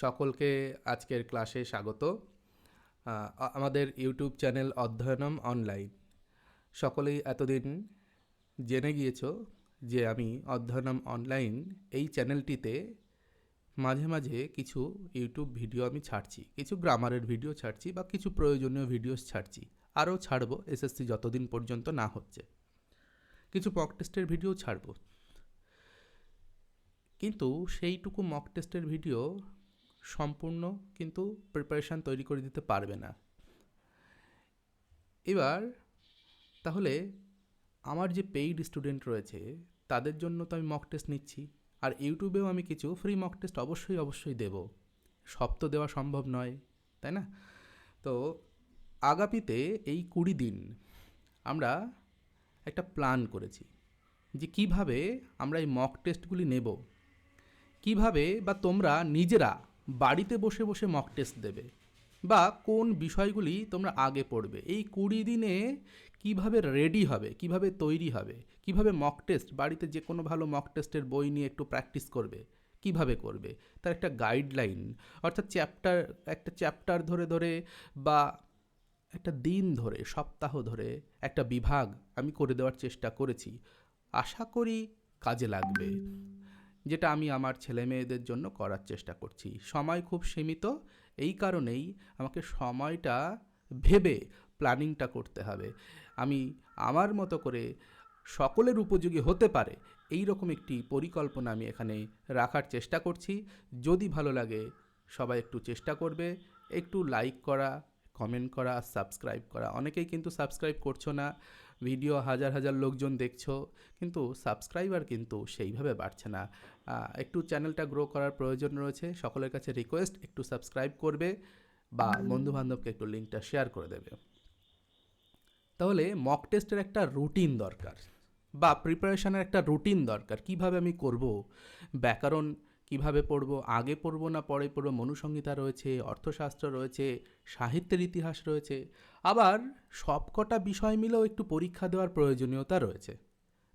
সকলকে আজকের ক্লাসে স্বাগত। আমাদের ইউটিউব চ্যানেল অধ্যয়নম অনলাইন। সকলেই এতদিন জেনে গিয়েছ যে আমি অধ্যয়নম অনলাইন এই চ্যানেলটিতে মাঝে মাঝে কিছু ইউটিউব ভিডিও আমি ছাড়ছি, কিছু গ্রামারের ভিডিও ছাড়ছি বা কিছু প্রয়োজনীয় ভিডিওস ছাড়ছি, আরও ছাড়বো এসএসসি যতদিন পর্যন্ত না হচ্ছে। কিছু মক টেস্টের ভিডিও ছাড়বো। কিন্তু সেইটুকু মক টেস্টের ভিডিও সম্পূর্ণ কিন্তু প্রিপারেশান তৈরি করে দিতে পারবে না। এবার তাহলে আমার যে পেইড স্টুডেন্ট রয়েছে, তাদের জন্য তো আমি মক টেস্ট নিচ্ছি। আর ইউটিউবেও আমি কিছু ফ্রি মক টেস্ট অবশ্যই অবশ্যই দেব। সব তো দেওয়া সম্ভব নয়, তাই না? তো আগামীতে এই কুড়ি দিন আমরা একটা প্ল্যান করেছি যে কীভাবে আমরা এই মক টেস্টগুলি নেব। কীভাবে বা তোমরা নিজেরা বাড়িতে বসে বসে মক টেস্ট দেবে। বা কোন বিষয়গুলি তোমরা আগে পড়বে। এই কুড়ি দিনে কীভাবে রেডি হবে, কীভাবে তৈরি হবে, কীভাবে মক টেস্ট বাড়িতে যে কোনো ভালো মক টেস্টের বই নিয়ে একটু প্র্যাকটিস করবে, কীভাবে করবে? তার একটা গাইডলাইন অর্থাৎ চ্যাপ্টার একটা চ্যাপ্টার ধরে ধরে বা একটা দিন ধরে, সপ্তাহ ধরে একটা বিভাগ আমি করে দেওয়ার চেষ্টা করেছি। আশা করি কাজে লাগবে। যেটা আমি আমার ছেলে মেয়েদের জন্য করার চেষ্টা করছি। সময় খুব সীমিত, এই কারণেই আমাকে সময়টা ভেবে প্ল্যানিংটা করতে হবে। আমি আমার মতো করে সকলের উপযোগী হতে পারে এই রকম একটি পরিকল্পনা আমি এখানে রাখার চেষ্টা করছি। যদি ভালো লাগে, সবাই একটু চেষ্টা করবে, একটু লাইক করা কমেন্ট করা সাবস্ক্রাইব করা। অনেকেই কিন্তু সাবস্ক্রাইব করছ না। ভিডিও হাজার হাজার লোকজন দেখছ, কিন্তু সাবস্ক্রাইবার কিন্তু সেইভাবে বাড়ছে না। একটু চ্যানেলটা গ্রো করার প্রয়োজন রয়েছে, সকলের কাছে রিকোয়েস্ট একটু সাবস্ক্রাইব করবে বা বন্ধু বান্ধবকে একটু লিঙ্কটা শেয়ার করে দেবে। তাহলে মক টেস্টের একটা রুটিন দরকার বা প্রিপারেশনের একটা রুটিন দরকার। কীভাবে আমি করব? ব্যাকরণ কীভাবে পড়ব? আগে পড়ব না পরে পড়ব? মনুসংহিতা রয়েছে, অর্থশাস্ত্র রয়েছে, সাহিত্যের ইতিহাস রয়েছে। আবার সবকটা বিষয় মিলেও একটু পরীক্ষা দেওয়ার প্রয়োজনীয়তা রয়েছে।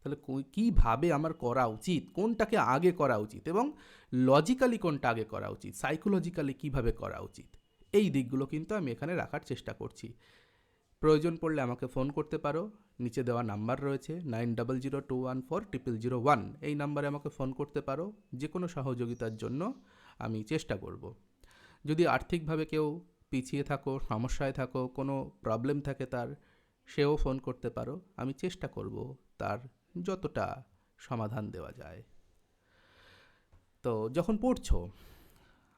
তাহলে কীভাবে আমার করা উচিত? কোনটাকে আগে করা উচিত? এবং লজিক্যালি কোনটা আগে করা উচিত? সাইকোলজিক্যালি কীভাবে করা উচিত? এই দিকগুলো কিন্তু আমি এখানে রাখার চেষ্টা করছি। প্রয়োজন পড়লে আমাকে ফোন করতে পারো। নিচে দেওয়া নাম্বার রয়েছে nine double zero two one four triple zero one. এই নাম্বারে আমাকে ফোন করতে পারো। যে কোনো সহযোগিতার জন্য আমি চেষ্টা করব। যদি আর্থিকভাবে কেউ পিছিয়ে থাকো, সমস্যায় থাকো, কোনো প্রবলেম থাকে তার, সেও ফোন করতে পারো। আমি চেষ্টা করব তার যতটা সমাধান দেওয়া যায়। তো যখন পড়ছো,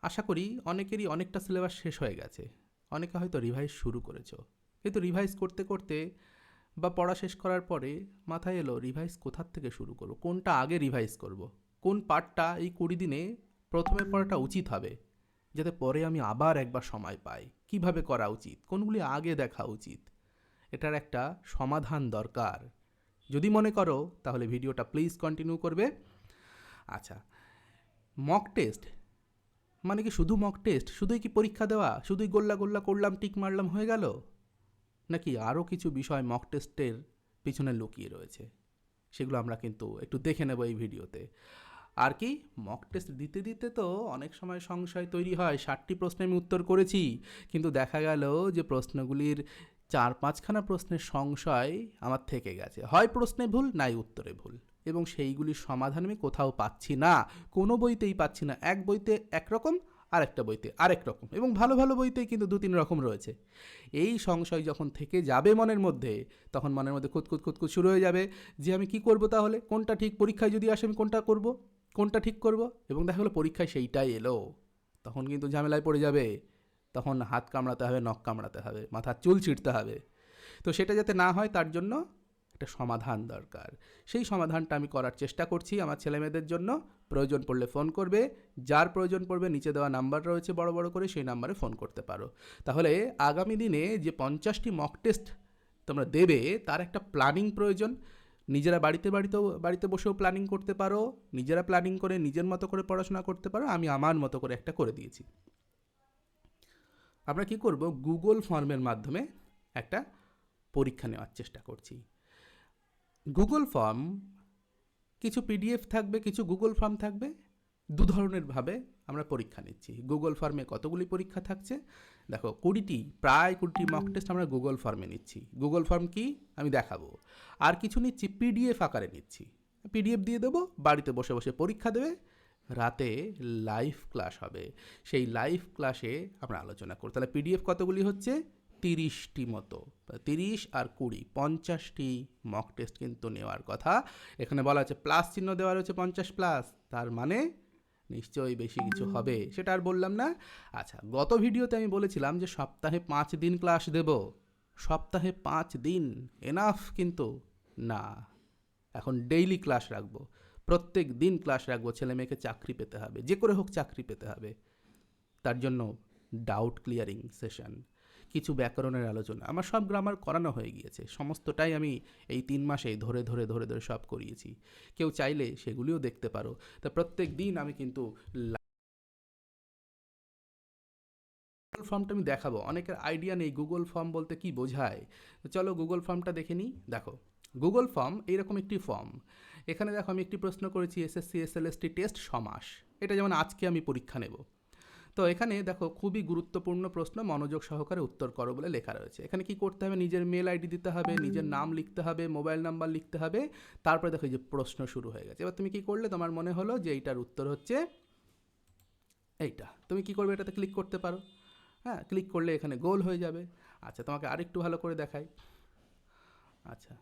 আশা করি অনেকেরই অনেকটা সিলেবাস শেষ হয়ে গেছে। অনেকে হয়তো রিভাইজ শুরু করেছ। কিন্তু রিভাইজ করতে করতে বা পড়া শেষ করার পরে মাথায় এলো রিভাইজ কোথার থেকে শুরু করব? কোনটা আগে রিভাইজ করব? কোন পার্টটা এই কুড়ি দিনে প্রথমে পড়াটা উচিত হবে? যাতে পরে আমি আবার একবার সময় পাই। কীভাবে করা উচিত? কোনগুলি আগে দেখা উচিত? এটার একটা সমাধান দরকার। যদি মনে করো, তাহলে ভিডিওটা প্লিজ কন্টিনিউ করবে। আচ্ছা মক টেস্ট মানে কি শুধু মক টেস্ট শুধুই কি পরীক্ষা দেওয়া? শুধুই গোল্লা গোল্লা করলাম, টিক মারলাম, হয়ে গেল? নাকি আরও কিছু বিষয় মক টেস্টের পিছনে লুকিয়ে রয়েছে? সেগুলো আমরা কিন্তু একটু দেখে নেব এই ভিডিওতে। আর কি? মক টেস্ট দিতে দিতে তো অনেক সময় সংশয় তৈরি হয়। ষাটটি প্রশ্নে আমি উত্তর করেছি। কিন্তু দেখা গেল যে প্রশ্নগুলির চার পাঁচখানা প্রশ্নের সংশয় আমার থেকে গেছে। হয় প্রশ্নে ভুল, নাই উত্তরে ভুল। এবং সেইগুলির সমাধান আমি কোথাও পাচ্ছি না। কোনো বইতেই পাচ্ছি না। এক বইতে একরকম, আরেকটা বইতে আরেক রকম এবং ভালো ভালো বইতেই কিন্তু দু তিন রকম রয়েছে। এই সংশয় যখন থেকে যাবে মনের মধ্যে, তখন মনের মধ্যে খুঁতখুত খুঁতখুত শুরু হয়ে যাবে যে আমি কি করব তাহলে? কোনটা ঠিক? পরীক্ষায় যদি আসে আমি কোনটা করব? কোনটা ঠিক করব? এবং দেখা গেলো পরীক্ষায় সেইটাই এলো। তখন কিন্তু ঝামেলায় পড়ে যাবে। তখন হাত কামড়াতে হবে, নখ কামড়াতে হবে মাথার চুল ছিঁড়তে হবে। তো সেটা যাতে না হয়, তার জন্য একটা সমাধান দরকার। সেই সমাধানটা আমি করার চেষ্টা করছি আমার ছেলেমেয়েদের জন্য। প্রয়োজন পড়লে ফোন করবে। যার প্রয়োজন পড়বে, নিচে দেওয়া নাম্বার রয়েছে বড় বড় করে, সেই নাম্বারে ফোন করতে পারো। তাহলে আগামী দিনে যে পঞ্চাশটি মক টেস্ট তোমরা দেবে, তার একটা প্ল্যানিং প্রয়োজন। নিজেরা বাড়িতে বাড়িতেও, বাড়িতে বসেও প্ল্যানিং করতে পারো, নিজেরা প্ল্যানিং করে নিজের মতো করে পড়াশোনা করতে পারো, আমি আমার মতো করে একটা করে দিয়েছি। আমরা কি করব? গুগল ফর্মের মাধ্যমে একটা পরীক্ষা নেওয়ার চেষ্টা করছি। গুগল ফর্ম কিছু পিডিএফ থাকবে, কিছু গুগল ফর্ম থাকবে, দু ধরনের ভাবে আমরা পরীক্ষা নিচ্ছি। গুগল ফর্মে কতগুলি পরীক্ষা থাকছে দেখো কুড়িটি, প্রায় কুড়িটি মক টেস্ট আমরা গুগল ফর্মে নিচ্ছি। গুগল ফর্ম কি? আমি দেখাবো। আর কিছু নিচ্ছি পিডিএফ আকারে নিচ্ছি। পিডিএফ দিয়ে দেবো, বাড়িতে বসে বসে পরীক্ষা দেবে, রাতে লাইভ ক্লাস হবে। সেই লাইভ ক্লাসে আমরা আলোচনা করব। তাহলে পিডিএফ কতগুলি হচ্ছে? তিরিশটি মতো। তিরিশ আর কুড়ি, পঞ্চাশটি মক টেস্ট কিন্তু নেওয়ার কথা। এখানে বলা আছে প্লাস চিহ্ন দেওয়া রয়েছে পঞ্চাশ প্লাস তার মানে নিশ্চয়ই বেশি কিছু হবে, সেটা আর বললাম না। আচ্ছা গত ভিডিওতে আমি বলেছিলাম যে সপ্তাহে পাঁচ দিন ক্লাস দেব। সপ্তাহে পাঁচ দিন এনাফ কিন্তু না। এখন ডেইলি ক্লাস রাখব। প্রত্যেক দিন ক্লাস রাখব, ছেলে মেয়েকে চাকরি পেতে হবে, যে করে হোক চাকরি পেতে হবে। তার জন্য ডাউট ক্লিয়ারিং সেশন কিছু ব্যাকরণের আলোচনা। আমার সব গ্রামার করানো হয়ে গিয়েছে। সমস্তটাই আমি এই তিন মাসে ধরে ধরে ধরে ধরে সব করিয়েছি। কেউ চাইলে সেগুলিও দেখতে পারো। তা প্রত্যেক দিন আমি কিন্তু গুগল ফর্মটা আমি দেখাবো। অনেকের আইডিয়া নেই গুগল ফর্ম বলতে কি বোঝায়? চলো গুগল ফর্মটা দেখে নিই। দেখো গুগল ফর্ম এইরকম একটি ফর্ম এখানে দেখো আমি একটি প্রশ্ন করেছি এসএসসি এসএলএসটি টেস্ট সমাস। এটা যেমন আজকে আমি পরীক্ষা নেব। তো এখানে দেখো খুবই গুরুত্বপূর্ণ প্রশ্ন মনোযোগ সহকারে উত্তর করো বলে লেখা রয়েছে। এখানে কি করতে হবে? নিজের মেল আইডি দিতে হবে নিজের নাম লিখতে হবে মোবাইল নাম্বার লিখতে হবে তারপরে দেখো এই যে প্রশ্ন শুরু হয়ে গেছে। এবার তুমি কি করলে? তোমার মনে হলো যে এইটার উত্তর হচ্ছে এইটা। তুমি কি করবে? এটাতে ক্লিক করতে পারো। হ্যাঁ ক্লিক করলে এখানে গোল হয়ে যাবে। আচ্ছা তোমাকে আরেকটু ভালো করে দেখাই। আচ্ছা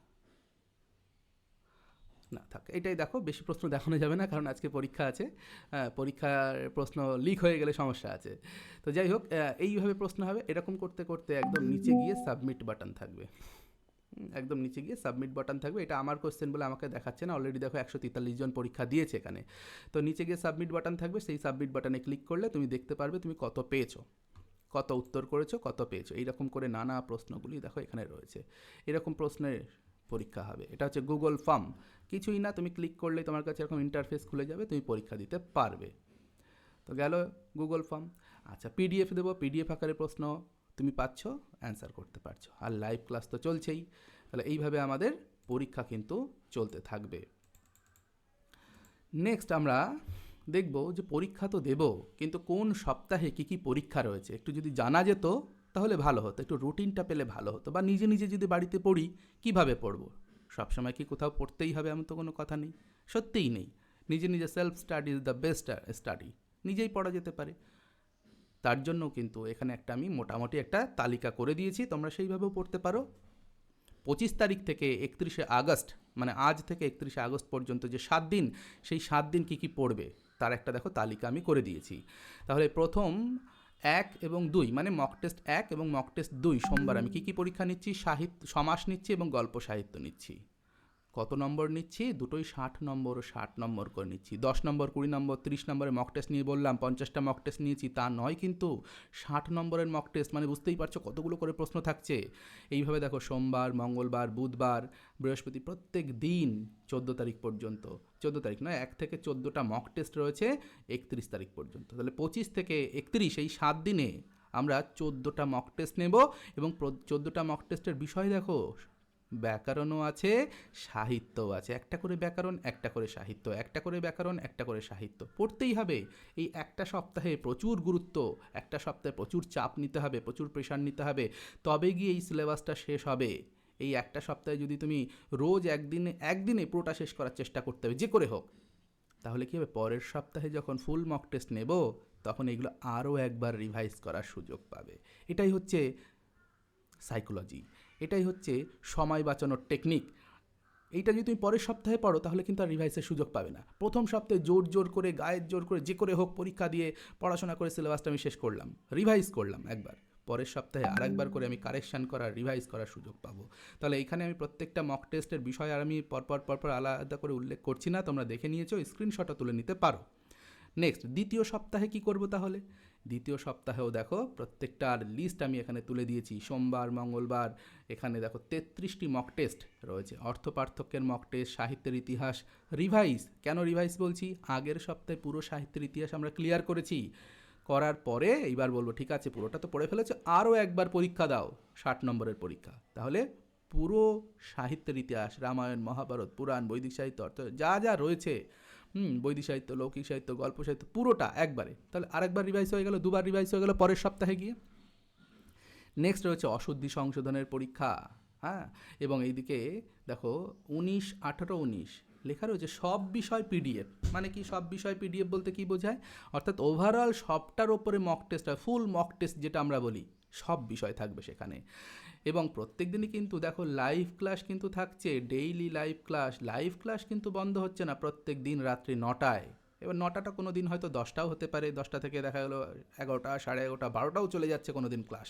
না, থাক, এটাই দেখো, বেশি প্রশ্ন দেখানো যাবে না, কারণ আজকে পরীক্ষা আছে। পরীক্ষার প্রশ্ন লিক হয়ে গেলে সমস্যা আছে। তো যাই হোক এইভাবে প্রশ্ন হবে, এরকম করতে করতে একদম নিচে গিয়ে সাবমিট বাটন থাকবে। একদম নিচে গিয়ে সাবমিট বাটন থাকবে। এটা আমার কোশ্চেন বলে আমাকে দেখাচ্ছে না অলরেডি দেখো একশো তেতাল্লিশ জন পরীক্ষা দিয়েছে এখানে। তো নিচে গিয়ে সাবমিট বাটন থাকবে, সেই সাবমিট বাটনে ক্লিক করলে তুমি দেখতে পারবে তুমি কত পেয়েছ। কত উত্তর করেছ, কত পেয়েছ। এইরকম করে নানা প্রশ্নগুলি দেখো এখানে রয়েছে। এরকম প্রশ্নের পরীক্ষা হবে। এটা হচ্ছে গুগল ফর্ম কিছুই না, তুমি ক্লিক করলেই তোমার কাছে এরকম ইন্টারফেস খুলে যাবে, তুমি পরীক্ষা দিতে পারবে। তো গেল গুগল ফর্ম আচ্ছা পিডিএফ দেবো পিডিএফ আকারে প্রশ্ন তুমি পাচ্ছ অ্যান্সার করতে পারছ। আর লাইভ ক্লাস তো চলছেই। তাহলে এইভাবে আমাদের পরীক্ষা কিন্তু চলতে থাকবে। নেক্সট আমরা দেখব যে পরীক্ষা তো দেব, কিন্তু কোন সপ্তাহে কি কি পরীক্ষা রয়েছে? একটু যদি জানা যেত তাহলে ভালো হতো, একটু রুটিনটা পেলে ভালো হতো বা নিজে নিজে যদি বাড়িতে পড়ি, কীভাবে পড়ব? সবসময় কি কোথাও পড়তেই হবে এমন তো কোনো কথা নেই। সত্যিই নেই। নিজে নিজে self study is the best study নিজেই পড়া যেতে পারে। তার জন্য কিন্তু এখানে একটা আমি মোটামুটি একটা তালিকা করে দিয়েছি, তোমরা সেইভাবেও পড়তে পারো। পঁচিশ তারিখ থেকে একত্রিশে আগস্ট মানে আজ থেকে একত্রিশে আগস্ট পর্যন্ত যে সাত দিন, সেই সাত দিন কী কী পড়বে, তার একটা দেখো তালিকা আমি করে দিয়েছি। তাহলে প্রথম এক এবং দুই মানে মক টেস্ট এক এবং মক টেস্ট দুই সোমবার আমি কী কী পরীক্ষা নিচ্ছি, সাহিত্য, সমাস নিচ্ছি এবং গল্প সাহিত্য নিচ্ছি। কত নম্বর নিচ্ছি? দুটোই ষাট নম্বর ও ষাট নম্বর করে নিচ্ছি। দশ নম্বর, কুড়ি নম্বর, তিরিশ নম্বরের মক টেস্ট নিয়ে বললাম, পঞ্চাশটা মক টেস্ট নিয়েছি, তা নয় কিন্তু ষাট নম্বরের মক টেস্ট মানে বুঝতেই পারছ কতগুলো করে প্রশ্ন থাকছে। এইভাবে দেখো সোমবার, মঙ্গলবার, বুধবার, বৃহস্পতি প্রত্যেক দিন চোদ্দ তারিখ পর্যন্ত, চোদ্দ তারিখ নয়, এক থেকে চোদ্দোটা মক টেস্ট রয়েছে একত্রিশ তারিখ পর্যন্ত। তাহলে পঁচিশ থেকে একত্রিশ এই সাত দিনে আমরা চোদ্দোটা মক টেস্ট নেব এবং চোদ্দোটা মক টেস্টের বিষয় দেখো ব্যাকরণও আছে, সাহিত্যও আছে। একটা করে ব্যাকরণ, একটা করে সাহিত্য, একটা করে ব্যাকরণ, একটা করে সাহিত্য। পড়তেই হবে। এই একটা সপ্তাহে প্রচুর গুরুত্ব, একটা সপ্তাহে প্রচুর চাপ নিতে হবে, প্রচুর প্রেশার নিতে হবে। তবে গিয়ে এই সিলেবাসটা শেষ হবে। এই একটা সপ্তাহে যদি তুমি রোজ একদিনে একদিনে পুরোটা শেষ করার চেষ্টা করতে হবে, যে করে হোক, তাহলে কী হবে? পরের সপ্তাহে যখন ফুল মক টেস্ট নেব, তখন এগুলো আরও একবার রিভাইজ করার সুযোগ পাবে। এটাই হচ্ছে সাইকোলজি এটাই হচ্ছে সময় বাঁচানোর টেকনিক এইটা যদি তুমি পরের সপ্তাহে পড়ো, তাহলে কিন্তু আর রিভাইসের সুযোগ পাবে না। প্রথম সপ্তাহে জোর জোর করে, গায়ের জোর করে, যে করে হোক, পরীক্ষা দিয়ে পড়াশোনা করে সিলেবাসটা আমি শেষ করলাম। রিভাইজ করলাম একবার। পরের সপ্তাহে আরেকবার করে আমি কারেকশান করার রিভাইজ করার সুযোগ পাবো। তাহলে এখানে আমি প্রত্যেকটা মক টেস্টের বিষয় আর আমি পরপর পরপর আলাদা করে উল্লেখ করছি না। তোমরা দেখে নিয়েছো স্ক্রিনশটও তুলে নিতে পারো। নেক্সট দ্বিতীয় সপ্তাহে কি করব তাহলে? দ্বিতীয় সপ্তাহেও দেখো, প্রত্যেকটার লিস্ট আমি এখানে তুলে দিয়েছি। সোমবার, মঙ্গলবার, এখানে দেখো তেত্রিশটি মক টেস্ট রয়েছে। অর্থ পার্থক্যের মক টেস্ট সাহিত্যের ইতিহাস রিভাইজ কেন রিভাইজ বলছি? আগের সপ্তাহে পুরো সাহিত্যের ইতিহাস আমরা ক্লিয়ার করেছি। করার পরে এইবার বলব, ঠিক আছে, পুরোটা তো পড়ে ফেলেছো, আরও একবার পরীক্ষা দাও। ষাট নম্বরের পরীক্ষা। তাহলে পুরো সাহিত্যের ইতিহাস, রামায়ণ, মহাভারত, পুরাণ, বৈদিক সাহিত্য অর্থ যা যা রয়েছে হুম বৈদিক সাহিত্য, লৌকিক সাহিত্য, গল্প সাহিত্য, পুরোটা একবারে। তাহলে আরেকবার রিভাইজ হয়ে গেল, দুবার রিভাইজ হয়ে গেল, পরের সপ্তাহে গিয়ে। নেক্সট রয়েছে অশুদ্ধি সংশোধনের পরীক্ষা হ্যাঁ? এবং এইদিকে দেখো, উনিশ, আঠারো, উনিশ, লেখা রয়েছে সব বিষয় পিডিএফ মানে কি সব বিষয় পিডিএফ বলতে কি বোঝায়? অর্থাৎ ওভারঅল সবটার ওপরে মক টেস্ট হয় ফুল মক টেস্ট যেটা আমরা বলি, সব বিষয় থাকবে সেখানে। এবং প্রত্যেক দিনই কিন্তু দেখো লাইভ ক্লাস কিন্তু থাকছে daily live class live class কিন্তু বন্ধ হচ্ছে না প্রত্যেক দিন রাত্রি নটায়। এবার নটাটা কোনো দিন হয়তো দশটাও হতে পারে, দশটা থেকে দেখা গেলো এগারোটা, সাড়ে এগারোটা, বারোটাও চলে যাচ্ছে কোনো দিন ক্লাস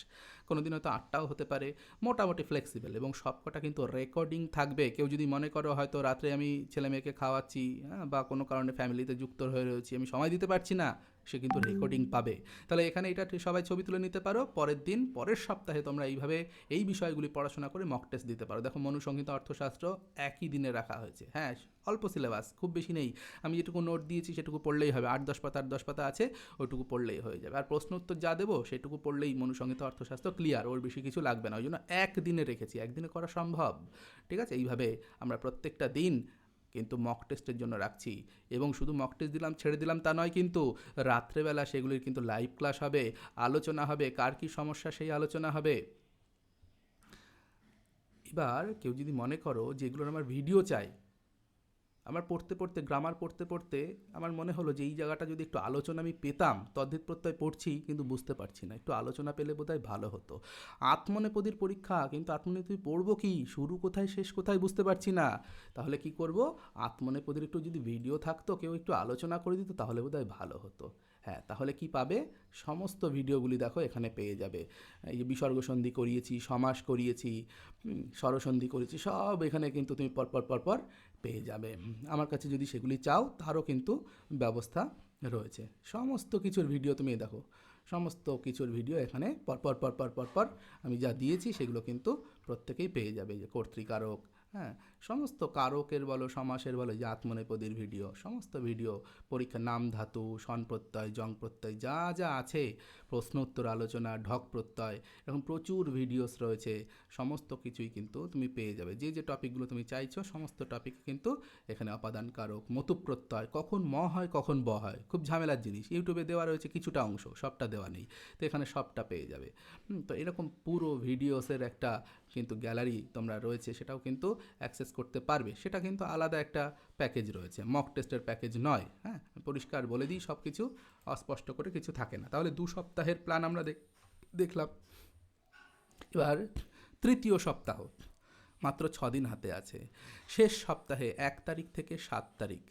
কোনো দিন হয়তো আটটাও হতে পারে, মোটামুটি ফ্লেক্সিবল এবং সবকটা কিন্তু রেকর্ডিং থাকবে। কেউ যদি মনে করো হয়তো রাত্রে আমি ছেলে মেয়েকে খাওয়াচ্ছি হ্যাঁ বা কোনো কারণে ফ্যামিলিতে যুক্ত হয়ে রয়েছি, আমি সময় দিতে পারছি না সে কিন্তু রেকর্ডিং পাবে। তাহলে এখানে এটা সবাই ছবি তুলে নিতে পারো পরের দিন পরের সপ্তাহে তোমরা এইভাবে এই বিষয়গুলি পড়াশোনা করে মক টেস্ট দিতে পারো। দেখো মনুসংহিতা অর্থশাস্ত্র একই দিনে রাখা হয়েছে। হ্যাঁ অল্প সিলেবাস খুব বেশি নেই। আমি যেটুকু নোট দিয়েছি সেটুকু পড়লেই হবে। আট দশ পাতা আট দশ পাতা আছে ওইটুকু পড়লেই হয়ে যাবে। আর প্রশ্ন উত্তর যা দেবো সেটুকু পড়লেই মনুসংহিতা অর্থশাস্ত্র ক্লিয়ার ওর বেশি কিছু লাগবে না। ওই জন্য একদিনে রেখেছি। একদিনে করা সম্ভব। ঠিক আছে? এইভাবে আমরা প্রত্যেকটা দিন কিন্তু মক টেস্টের জন্য রাখছি। এবং শুধু মক টেস্ট দিলাম, ছেড়ে দিলাম তা নয় কিন্তু রাত্রেবেলা সেগুলির কিন্তু লাইভ ক্লাস হবে, আলোচনা হবে, কার কী সমস্যা সেই আলোচনা হবে। এবার কেউ যদি মনে করো যে এগুলোর আমার ভিডিও চাই আমার পড়তে পড়তে গ্রামার পড়তে পড়তে আমার মনে হলো যে এই জায়গাটা যদি একটু আলোচনা আমি পেতাম, তদ্ধিত প্রত্যয় পড়ছি কিন্তু বুঝতে পারছি না। একটু আলোচনা পেলে বোধহয় ভালো হতো। আত্মনেপদীর পরীক্ষা, কিন্তু আত্মনেপদী পড়ব কি? শুরু কোথায়, শেষ কোথায় বুঝতে পারছি না। তাহলে কি করব? আত্মনেপদীর একটু যদি ভিডিও থাকতো, কেউ একটু আলোচনা করে দিত, তাহলে বোধহয় ভালো হতো। হ্যাঁ তাহলে কি পাবে? সমস্ত ভিডিওগুলি দেখো, এখানে পেয়ে যাবে। এই যে বিসর্গ সন্ধি করিয়েছি, সমাস করিয়েছি স্বরসন্ধি করেছি, সব এখানে কিন্তু তুমি পরপর পরপর পেয়ে যাবে। আমার কাছে যদি সেগুলি চাও, তারও কিন্তু ব্যবস্থা রয়েছে। সমস্ত কিছুর ভিডিও তুমি দেখো। সমস্ত কিছুর ভিডিও এখানে পরপর পরপর পরপর আমি যা দিয়েছি সেগুলো কিন্তু প্রত্যেকেই পেয়ে যাবে যে কর্তৃকারক হ্যাঁ? সমস্ত কারকের বলো, সমাসের বলো, যে আত্মনেপদীর ভিডিও, সমস্ত ভিডিও, পরীক্ষা, নাম ধাতু, সন প্রত্যয়, জং প্রত্যয়, যা যা আছে, প্রশ্ন, উত্তর, আলোচনা, ঢক প্রত্যয়, এরকম প্রচুর ভিডিওস রয়েছে, সমস্ত কিছুই কিন্তু তুমি পেয়ে যাবে। যে যে টপিকগুলো তুমি চাইছো, সমস্ত টপিক কিন্তু এখানে অপাদান কারক মতু প্রত্যয় কখন ম হয়, কখন ব হয়, খুব ঝামেলার জিনিস। ইউটিউবে দেওয়া রয়েছে কিছুটা অংশ, সবটা দেওয়া নেই, তো এখানে সবটা পেয়ে যাবে। তো এরকম পুরো ভিডিওসের একটা কিন্তু গ্যালারি তোমরা রয়েছে, সেটাও কিন্তু অ্যাক্সেস করতে পারবে। সেটা কিন্তু আলাদা একটা প্যাকেজ রয়েছে। মক টেস্টের প্যাকেজ নয় হ্যাঁ? পরিষ্কার বলে দিই সব কিছু অস্পষ্ট করে কিছু থাকে না। তাহলে দু সপ্তাহের প্ল্যান আমরা দেখ, দেখলাম। এবার তৃতীয় সপ্তাহ, মাত্র ছ দিন হাতে আছে। শেষ সপ্তাহে এক তারিখ থেকে সাত তারিখ।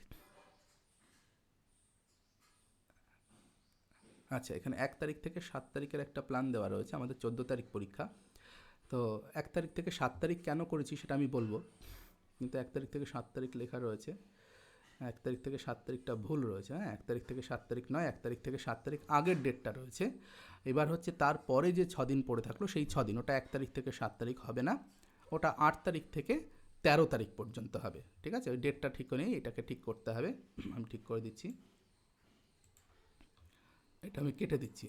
আচ্ছা এখানে এক তারিখ থেকে সাত তারিখের একটা প্ল্যান দেওয়া রয়েছে। আমাদের চোদ্দ তারিখ পরীক্ষা। তো এক তারিখ থেকে সাত তারিখ কেন করেছি সেটা আমি বলব। কিন্তু এক তারিখ থেকে সাত তারিখ লেখা রয়েছে। এক তারিখ থেকে সাত তারিখটা ভুল রয়েছে হ্যাঁ? এক তারিখ থেকে সাত তারিখ নয়, এক তারিখ থেকে সাত তারিখ আগের ডেটটা রয়েছে। এবার হচ্ছে তারপরে যে ছদিন পড়ে থাকল সেই ছদিন, ওটা এক তারিখ থেকে সাত তারিখ হবে না, ওটা আট তারিখ থেকে তেরো তারিখ পর্যন্ত হবে, ঠিক আছে? ওই ডেটটা ঠিক নেই এটাকে ঠিক করতে হবে। আমি ঠিক করে দিচ্ছি। এটা আমি কেটে দিচ্ছি।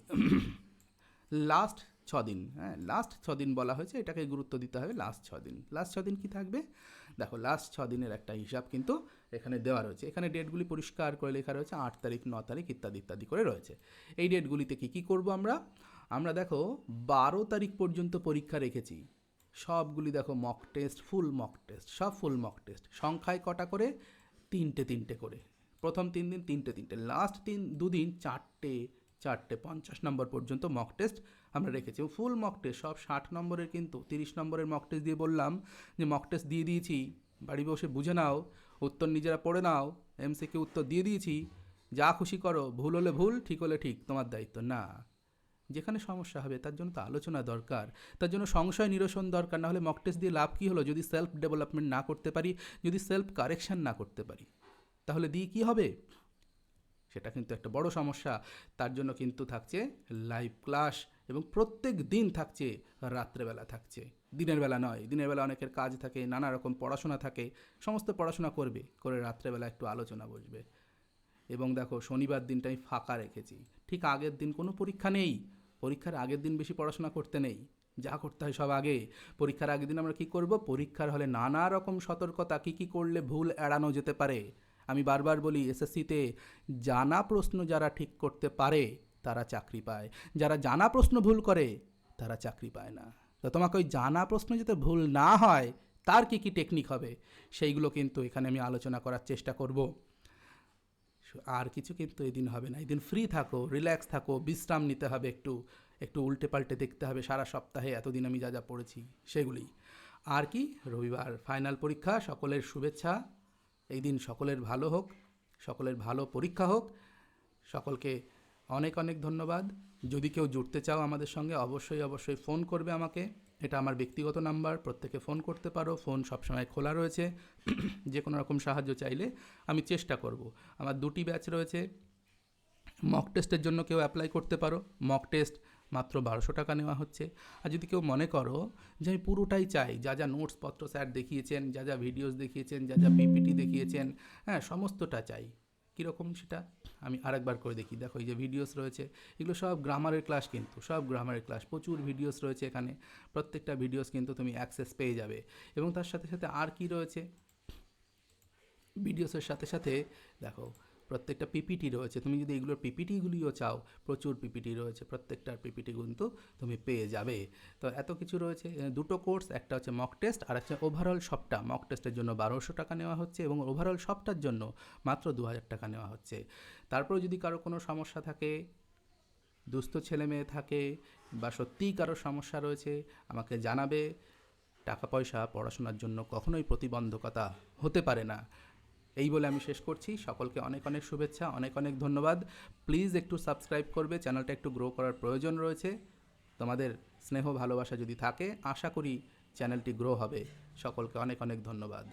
লাস্ট ছদিন হ্যাঁ লাস্ট ছদিন বলা হয়েছে, এটাকে গুরুত্ব দিতে হবে লাস্ট ছদিন। লাস্ট ছদিন কি থাকবে? দেখো লাস্ট ছদিনের একটা হিসাব কিন্তু এখানে দেওয়া রয়েছে। এখানে ডেটগুলি পরিষ্কার করে লেখা রয়েছে, আট তারিখ, ন তারিখ ইত্যাদি ইত্যাদি করে রয়েছে। এই ডেটগুলিতে কি কি করব আমরা? আমরা দেখো, বারো তারিখ পর্যন্ত পরীক্ষা রেখেছি। সবগুলি দেখো mock test full mock test সব ফুল মক টেস্ট সংখ্যায় কটা করে? তিনটে তিনটে করে। প্রথম তিন দিন, তিনটে তিনটে। লাস্ট তিন, দুদিন, চারটে চারটে পঞ্চাশ নম্বর পর্যন্ত মক টেস্ট আমরা রেখেছি। ফুল মক টেস্ট সব ষাট নম্বরের কিন্তু তিরিশ নম্বরের মক টেস্ট দিয়ে বললাম যে মক টেস্ট দিয়ে দিয়েছি, বাড়ি বসে বুঝে নাও, উত্তর নিজেরা পড়ে নাও এমসিকে উত্তর দিয়ে দিয়েছি, যা খুশি করো, ভুল হলে ভুল, ঠিক হলে ঠিক, তোমার দায়িত্ব। না, যেখানে সমস্যা হবে তার জন্য তো আলোচনা দরকার, তার জন্য সংশয় নিরসন দরকার, না হলে মক টেস্ট দিয়ে লাভ কী হলো যদি সেলফ ডেভেলপমেন্ট না করতে পারি, যদি সেলফ কারেকশন না করতে পারি, তাহলে দিয়ে কী হবে? সেটা কিন্তু একটা বড় সমস্যা। তার জন্য কিন্তু থাকছে লাইভ ক্লাস এবং প্রত্যেক দিন থাকছে রাত্রেবেলা থাকছে। দিনের বেলা নয়, দিনের বেলা অনেকের কাজ থাকে, নানা রকম পড়াশোনা থাকে, সমস্ত পড়াশোনা করবে, করে রাত্রেবেলা একটু আলোচনা বসবে। এবং দেখো শনিবার দিনটা আমি ফাঁকা রেখেছি। ঠিক আগের দিন কোনো পরীক্ষা নেই, পরীক্ষার আগের দিন বেশি পড়াশোনা করতে নেই। যা করতে হয় সব আগে। পরীক্ষার আগের দিন আমরা কি করব? পরীক্ষার হলে নানা রকম সতর্কতা, কী কী করলে ভুল এড়ানো যেতে পারে? আমি বারবার বলি, এসএসসিতে জানা প্রশ্ন যারা ঠিক করতে পারে, তারা চাকরি পায়। যারা জানা প্রশ্ন ভুল করে, তারা চাকরি পায় না। তো তোমাকে ওই জানা প্রশ্ন যাতে ভুল না হয়, তার কী কী টেকনিক হবে? সেইগুলো কিন্তু এখানে আমি আলোচনা করার চেষ্টা করব। আর কিছু কিন্তু এদিন হবে না। এদিন ফ্রি থাকো রিল্যাক্স থাকো, বিশ্রাম নিতে হবে একটু একটু উল্টে পাল্টে দেখতে হবে। সারা সপ্তাহে এতদিন আমি যা যা পড়েছি, সেগুলি। আর কি? রবিবার ফাইনাল পরীক্ষা, সকলের শুভেচ্ছা। এই দিন সকলের ভালো হোক, সকলের ভালো পরীক্ষা হোক। সকলকে অনেক অনেক ধন্যবাদ। যদি কেউ জুড়তে চাও আমাদের সঙ্গে, অবশ্যই অবশ্যই ফোন করবে আমাকে। এটা আমার ব্যক্তিগত নাম্বার, প্রত্যেকে ফোন করতে পারো। ফোন সবসময় খোলা রয়েছে। যে কোনো রকম সাহায্য চাইলে আমি চেষ্টা করব। আমার দুটি ব্যাচ রয়েছে। মক টেস্টের জন্য কেউ অ্যাপ্লাই করতে পারো। মক টেস্ট মাত্র বারোশো টাকা নেওয়া হচ্ছে। আর যদি কেউ মনে করো যে আমি পুরোটাই চাই, যা যা নোটসপত্র স্যার দেখিয়েছেন, যা যা ভিডিওস দেখিয়েছেন, যা যা পিপিটি দেখিয়েছেন হ্যাঁ সমস্তটা চাই। কীরকম সেটা? আমি আরেকবার করে দেখি। দেখো, এই যে ভিডিওস রয়েছে, এগুলো সব গ্রামারের ক্লাস কিন্তু, সব গ্রামারের ক্লাস প্রচুর ভিডিওস রয়েছে এখানে। প্রত্যেকটা ভিডিওস কিন্তু তুমি অ্যাক্সেস পেয়ে যাবে। এবং তার সাথে সাথে আর কি রয়েছে? ভিডিওসের সাথে সাথে, দেখো প্রত্যেকটা পিপিটি রয়েছে। তুমি যদি এগুলোর পিপিটিগুলিও চাও, প্রচুর পিপিটি রয়েছে, প্রত্যেকটার পিপিটি কিন্তু তুমি পেয়ে যাবে। তো এত কিছু রয়েছে দুটো কোর্স, একটা হচ্ছে মক টেস্ট আর একটা ওভারঅল সবটা। মক টেস্টের জন্য বারোশো টাকা নেওয়া হচ্ছে এবং ওভারঅল সবটার জন্য মাত্র দু হাজার টাকা নেওয়া হচ্ছে। তারপরে যদি কারও কোনো সমস্যা থাকে, দুস্থ ছেলে মেয়ে থাকে বা সত্যিই কারও সমস্যা রয়েছে, আমাকে জানাবে। টাকা পয়সা পড়াশোনার জন্য কখনোই প্রতিবন্ধকতা হতে পারে না। এই বলে আমি শেষ করছি। সকলকে অনেক অনেক শুভেচ্ছা, অনেক অনেক ধন্যবাদ। প্লিজ একটু সাবস্ক্রাইব করবে, চ্যানেলটা একটু গ্রো করার প্রয়োজন রয়েছে। তোমাদের স্নেহ ভালোবাসা যদি থাকে, আশা করি চ্যানেলটি গ্রো হবে। সকলকে অনেক অনেক ধন্যবাদ।